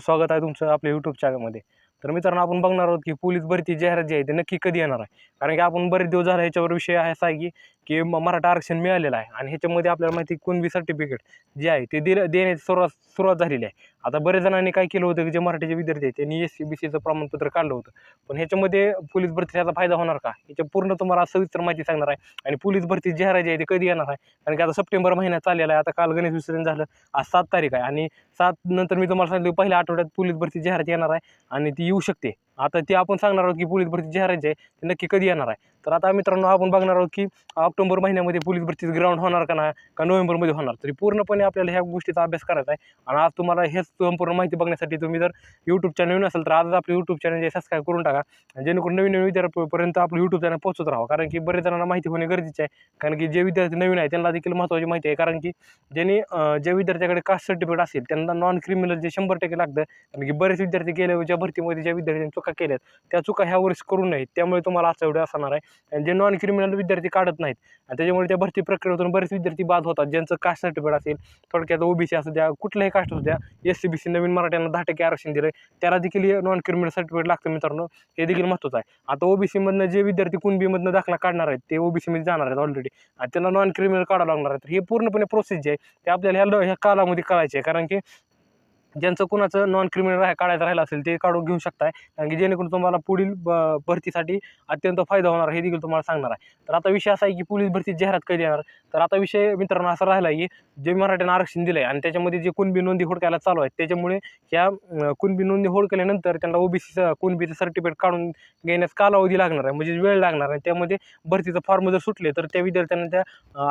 स्वागत आहे तुमचं आपल्या यूट्यूब चॅनलमध्ये तर मित्रांनो आपण बघणार आहोत की पोलीस भरती जाहिरात जी आहे ते नक्की कधी येणार आहे? कारण की आपण बरेच दिवस झाला ह्याच्यावर विषय आहे असा आहे की की मराठा आरक्षण मिळालेलं आहे आणि ह्याच्यामध्ये आपल्याला माहिती कुणबी सर्टिफिकेट जे आहे ते दिलं देण्याची सुरुवात सुरुवात झालेली आहे. आता बरेच जणांनी काय केलं होतं की जे मराठीचे विद्यार्थी आहेत त्यांनी एस सी बी सीचं प्रमाणपत्र काढलं होतं. पण ह्याच्यामध्ये पोलीस भरती फायदा होणार का? याच्या पूर्ण तुम्हाला सविस्तर माहिती सांगणार आहे. आणि पोलीस भरती जाहिरात जी आहे ते कधी येणार आहे? कारण की आता सप्टेंबर महिन्यात चाललेला आहे. आता काल गणेश विसर्जन झालं. आज सात तारीख आहे. आणि सात नंतर मी तुम्हाला सांगितलं पहिल्या आठवड्यात पोलीस भरती जाहिरात येणार आहे. आणि ती येऊ शकते. आता ते आपण सांगणार आहोत की पोलीस भरती जाहिरात जी आहे ते नक्की कधी येणार आहे? तर आता मित्रांनो आपण बघणार आहोत की ऑक्टोबर महिन्यामध्ये पोलीस भरतीचं ग्राउंड होणार का नाही का नोव्हेंबरमध्ये होणार? तरी पूर्णपणे आपल्याला ह्या गोष्टीचा अभ्यास करायचा आहे. आणि आज तुम्हाला हेच संपूर्ण माहिती बघण्यासाठी तुम्ही जर यूट्यूब चॅनल नवीन असेल तर आजच आपलं यूट्यूब चॅनल जे सबस्क्राईब करून टाका. जेणेकरून नवीन नवीन विद्यार्थ्यांपर्यंत आपलं यूट्यूब चॅनल पोहोचत राहावं. कारण की बरेच जणांना माहिती होणे गरजेचे आहे. कारण की जे विद्यार्थी नवीन आहे त्यांना देखील महत्त्वाची माहिती आहे. कारण की ज्यांनी जे ज्या विद्यार्थ्याकडे कास्ट सर्टिफिकेट असेल त्यांना नॉन क्रिमिनल जे शंभर टक्के लागतं. कारण की बरेच विद्यार्थी गेल्या ज्या भरतीमध्ये ज्या विद्यार्थ्यांनी चुका केल्यात. त्या चुका ह्या वर्षी करू नयेत. त्यामुळे तुम्हाला असा एवढं असणार आहे. आणि जे नॉन क्रिमिनल विद्यार्थी काढत नाहीत आणि त्याच्यामुळे त्या भरती प्रक्रियेतून बरेच विद्यार्थी बाद होतात. ज्यांचं कास्ट सर्टिफिकेट असेल थोडक्यात ओबीसी असू द्या कुठल्याही कास्ट असू द्या एस सी बी सी नवीन मराठ्यांना दहा टक्के आरक्षण दिलं त्याला देखील नॉन क्रिमिनल सर्टिफिकेट लागतं मित्रांनो. हे देखील महत्त्वाचं आहे. आता ओबीसीमधनं जे विद्यार्थी कुणबीमधनं दाखला काढणार आहेत ते ओबीसीमध्ये जाणार आहेत ऑलरेडी आणि त्यांना नॉन क्रिमिनल काढावं लागणार आहे तर हे पूर्णपणे प्रोसेस जे आहे ते आपल्याला ह्या ल- ह्या कालामध्ये कळायचे आहे. कारण की ज्यांचं कुणाचं नॉन क्रिमिनल राह काढायचं राहिलं असेल ते काढून घेऊ शकताय. कारण की जेणेकरून तुम्हाला पुढील ब- भरतीसाठी अत्यंत फायदा होणार हे देखील तुम्हाला सांगणार आहे. तर आता विषय असा आहे की पोलीस भरती जाहिरात कधी येणार? तर आता विषय मित्रांनो असा राहिला आहे की जे मराठ्यांना आरक्षण दिलं आहे आणि त्याच्यामध्ये जे कुणबी नोंदी होडकायला चालू आहेत त्याच्यामुळे ह्या कुणबी नोंदी हुडकल्यानंतर त्यांना ओबीसीचं कुणबीचं सर्टिफिकेट काढून घेण्यास कालावधी लागणार आहे. म्हणजे वेळ लागणार आहे. त्यामध्ये भरतीचं फॉर्म जर सुटले तर त्या विद्यार्थ्यांना त्या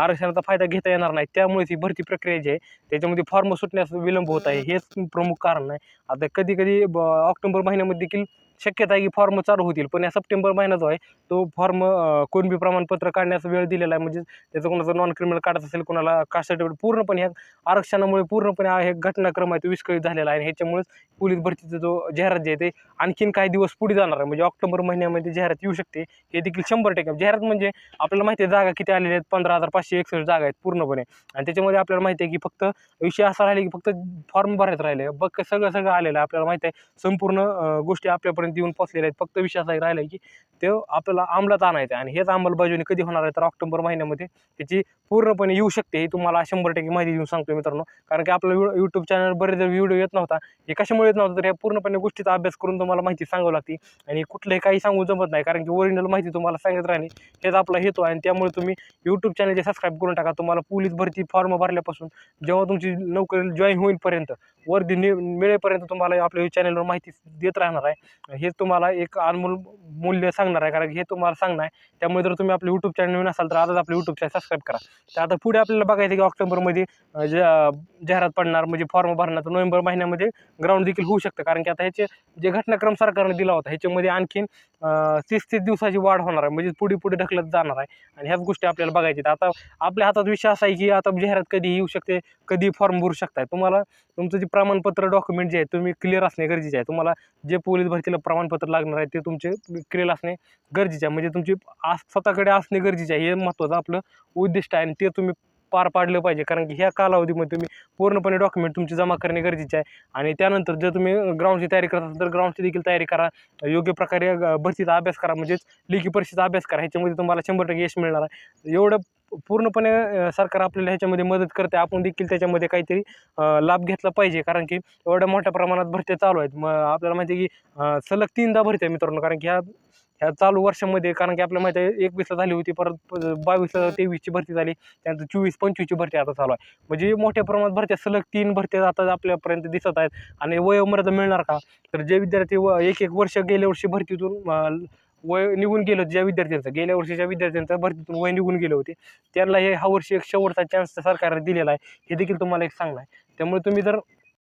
आरक्षणाचा फायदा घेता येणार नाही. त्यामुळे ही भरती प्रक्रिया जी आहे त्याच्यामध्ये फॉर्म सुटण्यास विलंब होत आहे. हेच प्रमुख कारण आहे. आता कधी कधी ब ऑक्टोंबर महिन्यामध्ये देखील शक्यता आहे की फॉर्म चालू होतील. पण या सप्टेंबर महिना जो आहे. तो फॉर्म कोणबी प्रमाणपत्र काढण्याचा वेळ दिलेला आहे. म्हणजे त्याचं कोणाचं नॉन क्रिमिनल काढत असेल कोणाला कास्ट सर्टिफिकेट पूर्णपणे ह्या आरक्षणामुळे पूर्णपणे हा हे घटनाक्रम आहे तो विस्कळीत झालेला आहे. आणि ह्याच्यामुळेच पोलीस भरतीचा जो जाहिरात जे आहे ते आणखीन काही दिवस पुढे जाणार आहे. म्हणजे ऑक्टोबर महिन्यामध्ये जाहिरात येऊ शकते. हे देखील शंभर टक्के. जाहिरात म्हणजे आपल्याला माहिती आहे जागा किती आलेल्या आहेत. पंधरा हजार पाचशे एकसष्ट जागा आहेत पूर्णपणे. आणि त्याच्यामध्ये आपल्याला माहिती आहे की फक्त विषय असा राहिले की फक्त फॉर्म भरायचं राहिले बघ सगळं सगळं आलेलं आहे. आपल्याला माहिती आहे संपूर्ण गोष्टी आपल्यापर्यंत येऊन पोचलेले आहेत. फक्त विश्वास असा राहिला आहे की ते आपल्याला अंमलात आणायचं आहे. आणि हेच अंमलबजावणी कधी होणार आहे तर ऑक्टोबर महिन्यामध्ये त्याची पूर्णपणे येऊ शकते हे तुम्हाला शंभर टक्के माहिती देऊन सांगतो मित्रांनो. कारण की आपलं यूट्यूब चॅनल बरेच व्हिडिओ येत नव्हता हे कशामुळे येत नव्हतं तर ह्या पूर्णपणे गोष्टीचा अभ्यास करून तुम्हाला माहिती सांगावं लागते. आणि कुठलंही काही सांगू जमत नाही. कारण की ओरिजिनल माहिती तुम्हाला सांगत राहणे हेच आपला हेतू आहे. आणि त्यामुळे तुम्ही यूट्यूब चॅनलचे सबस्क्राईब करून टाका. तुम्हाला पोलीस भरती फॉर्म भरल्यापासून जेव्हा तुमची नोकरी जॉईन होईलपर्यंत वर्दी नि मिळेपर्यंत तुम्हाला आपल्या चॅनलवर माहिती देत राहणार आहे. हे तुम्हाला एक अनमोल मूल्य सांगणार आहे कारण की हे तुम्हाला सांगणार आहे. त्यामुळे जर तुम्ही आपलं यूट्यूब चॅनल नवीन असाल तर आजच आपलं यूट्यूब चॅनल सबस्क्राईब करा. तर आता पुढे आपल्याला बघायचं की ऑक्टोबरमध्ये जाहिरात पडणार म्हणजे फॉर्म भरणार तर नोव्हेंबर महिन्यामध्ये ग्राउंड देखील होऊ शकतं. कारण की आता ह्याचे जे घटनाक्रम सरकारने दिला होता ह्याच्यामध्ये आणखीन तीस तीस दिवसाची वाढ होणार आहे. म्हणजे पुढे पुढे ढकलत जाणार आहे. आणि ह्याच गोष्टी आपल्याला बघायच्या आता आपल्या हातात विषय असा आहे की आता जाहिरात कधी येऊ शकते कधी फॉर्म भरू शकताय. तुम्हाला तुमचं जे प्रमाणपत्र डॉक्युमेंट जे आहे तुम्ही क्लिअर असणे गरजेचे आहे. तुम्हाला जे पोलीस भरतीला प्रमाणपत्र लागणार आहे ते तुमचे क्लिअर असणे गरजेचे आहे. म्हणजे तुमची आस स्वतःकडे असणे गरजेचे आहे. हे महत्त्वाचं आपलं उद्दिष्ट आहे आणि ते तुम्ही पार पाडलं पाहिजे. कारण की ह्या कालावधीमध्ये तुम्ही पूर्णपणे डॉक्युमेंट तुमची जमा करणे गरजेचे आहे. आणि त्यानंतर जर तुम्ही ग्राउंडची तयारी करत असाल तर ग्राउंडची देखील तयारी करा. योग्य प्रकारे भरतीचा अभ्यास करा. म्हणजेच लेखी परीक्षेचा अभ्यास करा. ह्याच्यामध्ये तुम्हाला शंभर टक्के यश मिळणार आहे. एवढं पूर्णपणे सरकार आपल्याला ह्याच्यामध्ये मदत करते. आपण देखील त्याच्यामध्ये काहीतरी लाभ घेतला पाहिजे. कारण की एवढ्या मोठ्या प्रमाणात भरत्या चालू आहेत. मग आपल्याला माहिती आहे की सलग तीनदा भरत्या मित्रांनो. कारण की ह्या ह्या चालू वर्षामध्ये कारण की आपल्या माहिती आहे एकवीसला झाली होती परत बावीसला तेवीसची भरती झाली त्यानंतर चोवीस पंचवीसची भरती आता चालू आहे. म्हणजे मोठ्या प्रमाणात भरत्या सलग तीन भरत्या आता आपल्यापर्यंत दिसत आहेत आणि वयोमर्यादा मिळणार का? तर जे विद्यार्थी व एक एक वर्ष गेल्या वर्षी भरतीतून वय निघून गेलं ज्या विद्यार्थ्यांचं गेल्या वर्षीच्या विद्यार्थ्यांचं भरतीतून वय निघून गेले होते त्यांना हे हा वर्षी एक शेवटचा चान्स सरकारने दिलेला आहे. हे देखील तुम्हाला एक चांगला आहे. त्यामुळे तुम्ही जर